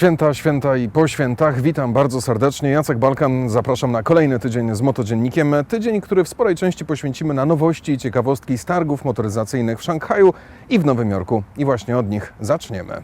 Święta, święta i po świętach. Witam bardzo serdecznie. Jacek Balkan, zapraszam na kolejny tydzień z Motodziennikiem. Tydzień, który w sporej części poświęcimy na nowości i ciekawostki z targów motoryzacyjnych w Szanghaju i w Nowym Jorku. I właśnie od nich zaczniemy.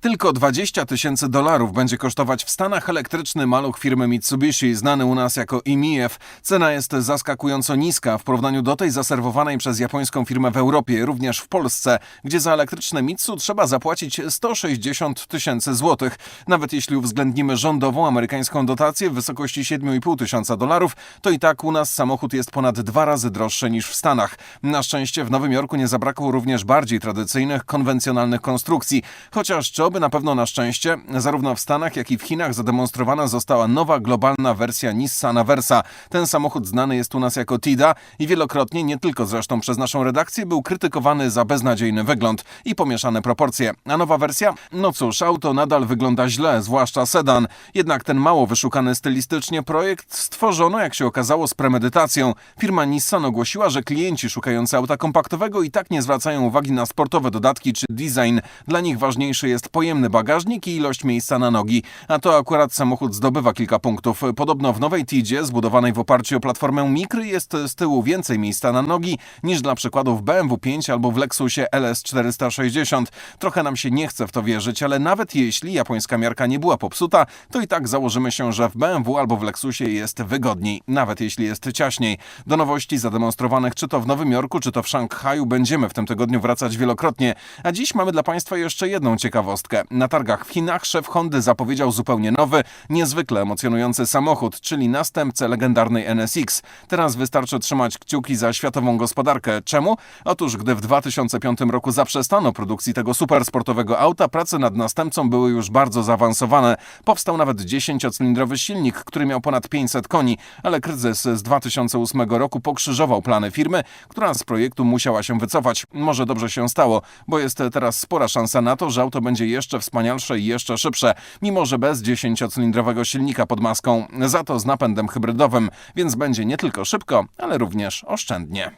Tylko 20 tysięcy dolarów będzie kosztować w Stanach elektryczny maluch firmy Mitsubishi, znany u nas jako IMIEV. Cena jest zaskakująco niska w porównaniu do tej zaserwowanej przez japońską firmę w Europie, również w Polsce, gdzie za elektryczne Mitsu trzeba zapłacić 160 tysięcy złotych. Nawet jeśli uwzględnimy rządową amerykańską dotację w wysokości 7,5 tysiąca dolarów, to i tak u nas samochód jest ponad dwa razy droższy niż w Stanach. Na szczęście w Nowym Jorku nie zabrakło również bardziej tradycyjnych, konwencjonalnych konstrukcji, chociaż czy oby na pewno na szczęście, zarówno w Stanach, jak i w Chinach zademonstrowana została nowa globalna wersja Nissana Versa. Ten samochód znany jest u nas jako Tida i wielokrotnie, nie tylko zresztą przez naszą redakcję, był krytykowany za beznadziejny wygląd i pomieszane proporcje. A nowa wersja? No cóż, auto nadal wygląda źle, zwłaszcza sedan. Jednak ten mało wyszukany stylistycznie projekt stworzono, jak się okazało, z premedytacją. Firma Nissan ogłosiła, że klienci szukający auta kompaktowego i tak nie zwracają uwagi na sportowe dodatki czy design. Dla nich ważniejszy jest pojemny bagażnik i ilość miejsca na nogi. A to akurat samochód zdobywa kilka punktów. Podobno w nowej Tidzie, zbudowanej w oparciu o platformę Mikry, jest z tyłu więcej miejsca na nogi niż dla przykładu w BMW 5 albo w Lexusie LS460. Trochę nam się nie chce w to wierzyć, ale nawet jeśli japońska miarka nie była popsuta, to i tak założymy się, że w BMW albo w Lexusie jest wygodniej, nawet jeśli jest ciaśniej. Do nowości zademonstrowanych czy to w Nowym Jorku, czy to w Szanghaju będziemy w tym tygodniu wracać wielokrotnie. A dziś mamy dla Państwa jeszcze jedną ciekawostkę. Na targach w Chinach szef Hondy zapowiedział zupełnie nowy, niezwykle emocjonujący samochód, czyli następcę legendarnej NSX. Teraz wystarczy trzymać kciuki za światową gospodarkę. Czemu? Otóż gdy w 2005 roku zaprzestano produkcji tego supersportowego auta, prace nad następcą były już bardzo zaawansowane. Powstał nawet 10-cylindrowy silnik, który miał ponad 500 koni, ale kryzys z 2008 roku pokrzyżował plany firmy, która z projektu musiała się wycofać. Może dobrze się stało, bo jest teraz spora szansa na to, że auto będzie jeszcze wspanialsze i jeszcze szybsze, mimo że bez 10-cylindrowego silnika pod maską, za to z napędem hybrydowym, więc będzie nie tylko szybko, ale również oszczędnie.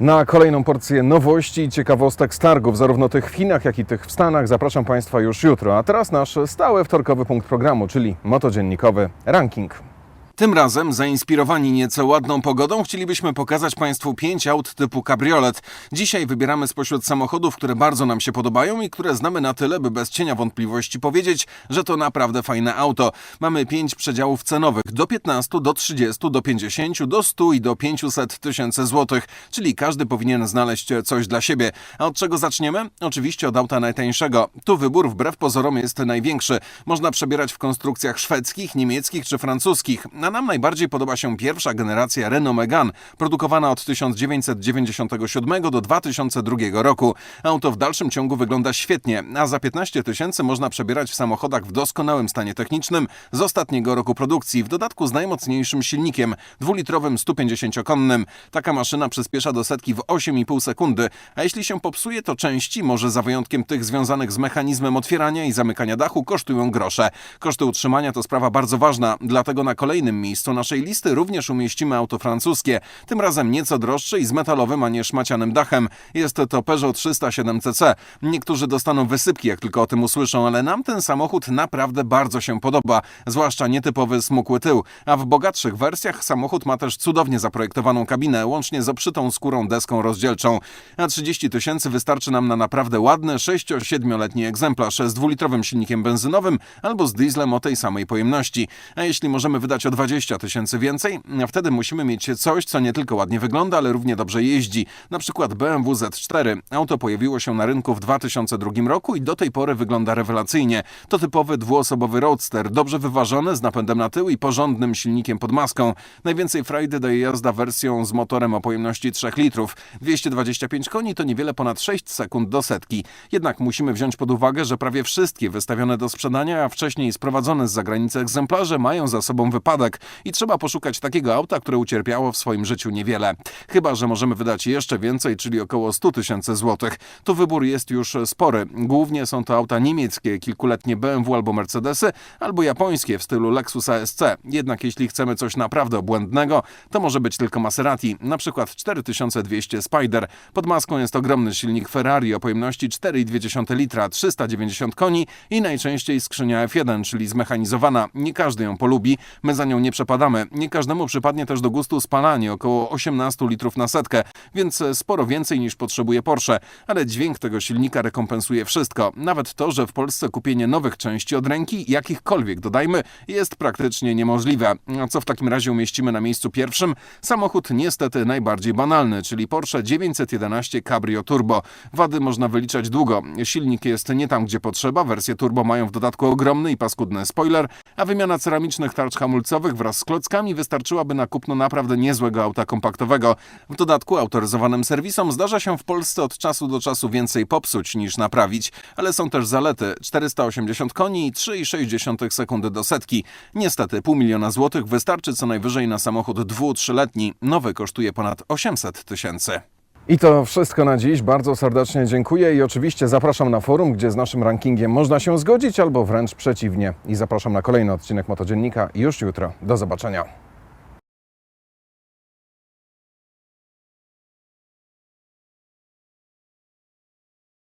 Na kolejną porcję nowości i ciekawostek z targów, zarówno tych w Chinach, jak i tych w Stanach, zapraszam Państwa już jutro. A teraz nasz stały wtorkowy punkt programu, czyli motodziennikowy ranking. Tym razem, zainspirowani nieco ładną pogodą, chcielibyśmy pokazać Państwu pięć aut typu kabriolet. Dzisiaj wybieramy spośród samochodów, które bardzo nam się podobają i które znamy na tyle, by bez cienia wątpliwości powiedzieć, że to naprawdę fajne auto. Mamy pięć przedziałów cenowych, do 15, do 30, do 50, do 100 i do 500 tysięcy złotych, czyli każdy powinien znaleźć coś dla siebie. A od czego zaczniemy? Oczywiście od auta najtańszego. Tu wybór wbrew pozorom jest największy. Można przebierać w konstrukcjach szwedzkich, niemieckich czy francuskich. A nam najbardziej podoba się pierwsza generacja Renault Megane, produkowana od 1997 do 2002 roku. Auto w dalszym ciągu wygląda świetnie, a za 15 tysięcy można przebierać w samochodach w doskonałym stanie technicznym z ostatniego roku produkcji, w dodatku z najmocniejszym silnikiem, dwulitrowym 150-konnym. Taka maszyna przyspiesza do setki w 8,5 sekundy, a jeśli się popsuje, to części, może za wyjątkiem tych związanych z mechanizmem otwierania i zamykania dachu, kosztują grosze. Koszty utrzymania to sprawa bardzo ważna, dlatego na kolejnym miejscu naszej listy również umieścimy auto francuskie, tym razem nieco droższe i z metalowym, a nie szmacianym dachem. Jest to Peugeot 307cc. Niektórzy dostaną wysypki, jak tylko o tym usłyszą, ale nam ten samochód naprawdę bardzo się podoba, zwłaszcza nietypowy smukły tył. A w bogatszych wersjach samochód ma też cudownie zaprojektowaną kabinę, łącznie z obszytą skórą deską rozdzielczą. A 30 tysięcy wystarczy nam na naprawdę ładny 6-7-letni egzemplarz z dwulitrowym silnikiem benzynowym albo z dieslem o tej samej pojemności. A jeśli możemy wydać o 20 tysięcy więcej, wtedy musimy mieć coś, co nie tylko ładnie wygląda, ale równie dobrze jeździ. Na przykład BMW Z4. Auto pojawiło się na rynku w 2002 roku i do tej pory wygląda rewelacyjnie. To typowy dwuosobowy roadster, dobrze wyważony, z napędem na tył i porządnym silnikiem pod maską. Najwięcej frajdy daje jazda wersją z motorem o pojemności 3 litrów. 225 koni to niewiele ponad 6 sekund do setki. Jednak musimy wziąć pod uwagę, że prawie wszystkie wystawione do sprzedania, a wcześniej sprowadzone z zagranicy egzemplarze mają za sobą wypadek. I trzeba poszukać takiego auta, które ucierpiało w swoim życiu niewiele. Chyba, że możemy wydać jeszcze więcej, czyli około 100 tysięcy złotych. Tu wybór jest już spory. Głównie są to auta niemieckie, kilkuletnie BMW albo Mercedesy, albo japońskie w stylu Lexus ASC. Jednak jeśli chcemy coś naprawdę obłędnego, to może być tylko Maserati, na przykład 4200 Spider. Pod maską jest ogromny silnik Ferrari o pojemności 4,2 litra, 390 koni i najczęściej skrzynia F1, czyli zmechanizowana. Nie każdy ją polubi, my za nią nie przepadamy. Nie każdemu przypadnie też do gustu spalanie, około 18 litrów na setkę, więc sporo więcej niż potrzebuje Porsche. Ale dźwięk tego silnika rekompensuje wszystko. Nawet to, że w Polsce kupienie nowych części od ręki, jakichkolwiek dodajmy, jest praktycznie niemożliwe. A co w takim razie umieścimy na miejscu pierwszym? Samochód niestety najbardziej banalny, czyli Porsche 911 Cabrio Turbo. Wady można wyliczać długo. Silnik jest nie tam, gdzie potrzeba, wersje turbo mają w dodatku ogromny i paskudny spoiler, a wymiana ceramicznych tarcz hamulcowych wraz z klockami wystarczyłaby na kupno naprawdę niezłego auta kompaktowego. W dodatku autoryzowanym serwisom zdarza się w Polsce od czasu do czasu więcej popsuć niż naprawić, ale są też zalety 480 koni i 3,6 sekundy do setki. Niestety pół miliona złotych wystarczy co najwyżej na samochód 2-3-letni. Nowy kosztuje ponad 800 tysięcy. I to wszystko na dziś. Bardzo serdecznie dziękuję i oczywiście zapraszam na forum, gdzie z naszym rankingiem można się zgodzić albo wręcz przeciwnie. I zapraszam na kolejny odcinek Motodziennika już jutro. Do zobaczenia.